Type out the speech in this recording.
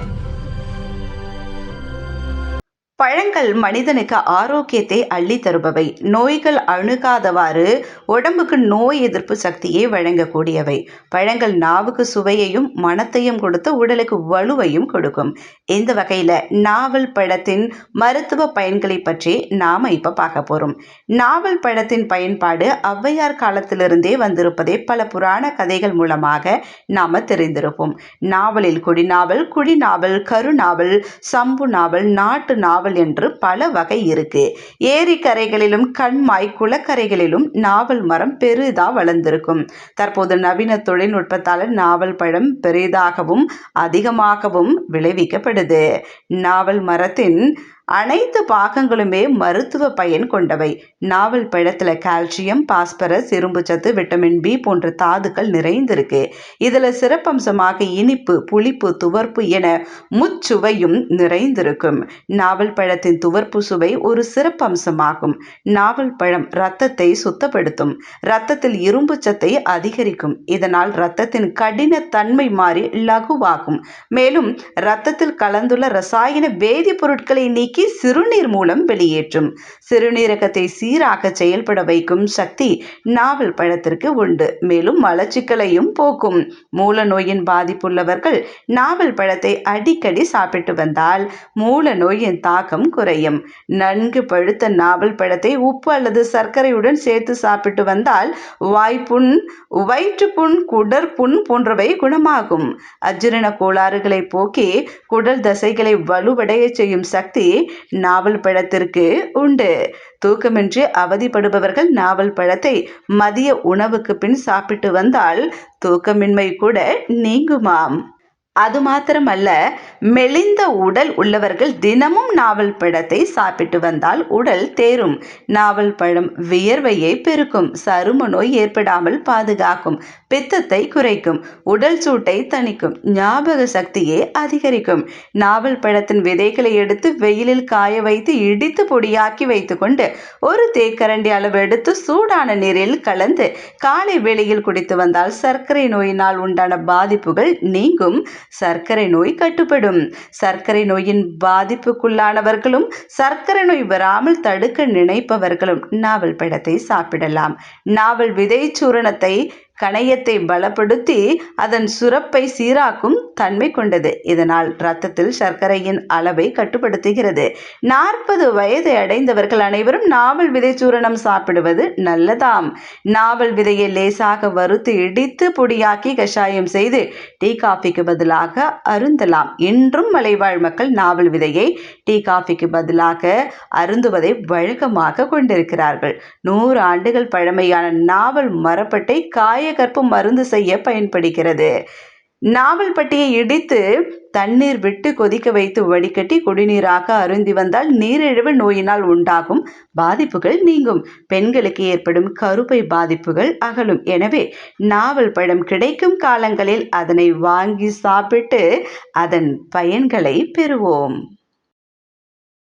Thank you. பழங்கள் மனிதனுக்கு ஆரோக்கியத்தை அள்ளித் தருபவை. நோய்கள் அணுகாதவாறு உடம்புக்கு நோய் எதிர்ப்பு சக்தியை வழங்கக்கூடியவை. பழங்கள் நாவுக்கு சுவையையும் மனத்தையும் கொடுத்து உடலுக்கு வலுவையும் கொடுக்கும். இந்த வகையில் நாவல் பழத்தின் மருத்துவ பயன்களை பற்றி நாம் இப்போ பார்க்க போகிறோம் நாவல் பழத்தின் பயன்பாடு ஔவையார் காலத்திலிருந்தே வந்திருப்பதை பல புராண கதைகள் மூலமாக நாம் தெரிந்திருப்போம். நாவலில் குடிநாவல் குடிநாவல் கருநாவல் சம்பு நாவல் நாட்டு நாவல் என்று பல வகை இருக்கு. ஏரிக்கரைகளிலும் கண்மாய் குளக்கரைகளிலும் நாவல் மரம் பெரிதா வளர்ந்திருக்கும். தற்போது நவீன தொழில்நுட்பத்தால் நாவல் பழம் பெரிதாகவும் அதிகமாகவும் விளைவிக்கப்படுது. நாவல் மரத்தின் அனைத்து பாகங்களுமே மருத்துவ பயன் கொண்டவை. நாவல் பழத்தில் கால்சியம் பாஸ்பரஸ் இரும்புச்சத்து விட்டமின் பி போன்ற தாதுக்கள் நிறைந்திருக்கு. இதில் சிறப்பம்சமாக இனிப்பு புளிப்பு துவர்ப்பு என முச்சுவையும் நிறைந்திருக்கும். நாவல் பழத்தின் துவர்ப்பு சுவை ஒரு சிறப்பம்சமாகும். நாவல் பழம் இரத்தத்தை சுத்தப்படுத்தும். இரத்தத்தில் இரும்பு சத்தை அதிகரிக்கும். இதனால் இரத்தத்தின் கடின தன்மை மாறி லகுவாகும். மேலும் இரத்தத்தில் கலந்துள்ள ரசாயன வேதிப்பொருட்களை நீக்கி சிறுநீர் மூலம் வெளியேற்றும். சிறுநீரகத்தை சீராக செயல்பட வைக்கும் சக்தி நாவல் பழத்திற்கு உண்டு. மேலும் மலச்சிக்கலையும் போக்கும். மூல நோயின் பாதிப்புள்ளவர்கள் நாவல் பழத்தை அடிக்கடி சாப்பிட்டு வந்தால் மூல நோயின் தாக்கம் குறையும். நன்கு பழுத்த நாவல் பழத்தை உப்பு அல்லது சர்க்கரையுடன் சேர்த்து சாப்பிட்டு வந்தால் வாய்ப்புண் வயிற்றுப்புண் குடற்புண் போன்றவை குணமாகும். அஜீரண கோளாறுகளை போக்கி குடல் தசைகளை வலுவடைய செய்யும் சக்தி நாவல் பழத்திற்கு உண்டு. தூக்கமின்றி அவதிப்படுபவர்கள் நாவல் பழத்தை மதிய உணவுக்கு பின் சாப்பிட்டு வந்தால் தூக்கமின்மை கூட நீங்குமாம். அது மாத்திரமல்ல மெலிந்த உடல் உள்ளவர்கள் தினமும் நாவல் பழத்தை சாப்பிட்டு வந்தால் உடல் தேரும். நாவல் பழம் வியர்வையை பெருக்கும் சரும நோய் ஏற்படாமல் பாதுகாக்கும் பித்தத்தை குறைக்கும் உடல் சூட்டை தணிக்கும் ஞாபக சக்தியை அதிகரிக்கும். நாவல் பழத்தின் விதைகளை எடுத்து வெயிலில் காய வைத்து இடித்து பொடியாக்கி வைத்துக்கொண்டு ஒரு தேக்கரண்டி அளவு எடுத்து சூடான நீரில் கலந்து காலை வேளையில் குடித்து வந்தால் சர்க்கரை நோயினால் உண்டான பாதிப்புகள் நீங்கும். சர்க்கரை நோய் கட்டுப்படும். சர்க்கரை நோயின் பாதிப்புக்குள்ளானவர்களும் சர்க்கரை நோய் வராமல் தடுக்க நினைப்பவர்களும் நாவல் பழத்தை சாப்பிடலாம். நாவல் விதை சூரணத்தை கணையத்தை பலப்படுத்தி அதன் சுரப்பை சீராக்கும் தன்மை கொண்டது. இதனால் இரத்தத்தில் சர்க்கரையின் அளவை கட்டுப்படுத்துகிறது. நாற்பது வயதை அடைந்தவர்கள் அனைவரும் நாவல் விதை சூரணம் சாப்பிடுவது நல்லதாம். நாவல் விதையை லேசாக வறுத்து இடித்து பொடியாக்கி கஷாயம் செய்து டீ காஃபிக்கு பதிலாக அருந்தலாம். இன்றும் மலைவாழ் மக்கள் நாவல் விதையை டீ காஃபிக்கு பதிலாக அருந்துவதை வழக்கமாக கொண்டிருக்கிறார்கள். நூறு ஆண்டுகள் பழமையான நாவல் மரப்பட்டை காய கற்பு மருந்து செய்ய பயன்படுகிறது. நாவல் பட்டியை இடித்து தண்ணீர் விட்டு கொதிக்க வைத்து வடிகட்டி குடிநீராக அருந்தி வந்தால் நீரிழிவு நோயினால் உண்டாகும் பாதிப்புகள் நீங்கும். பெண்களுக்கு ஏற்படும் கருப்பை பாதிப்புகள் அகலும். எனவே நாவல் பழம் கிடைக்கும் காலங்களில் அதனை வாங்கி சாப்பிட்டு அதன் பயன்களை பெறுவோம்.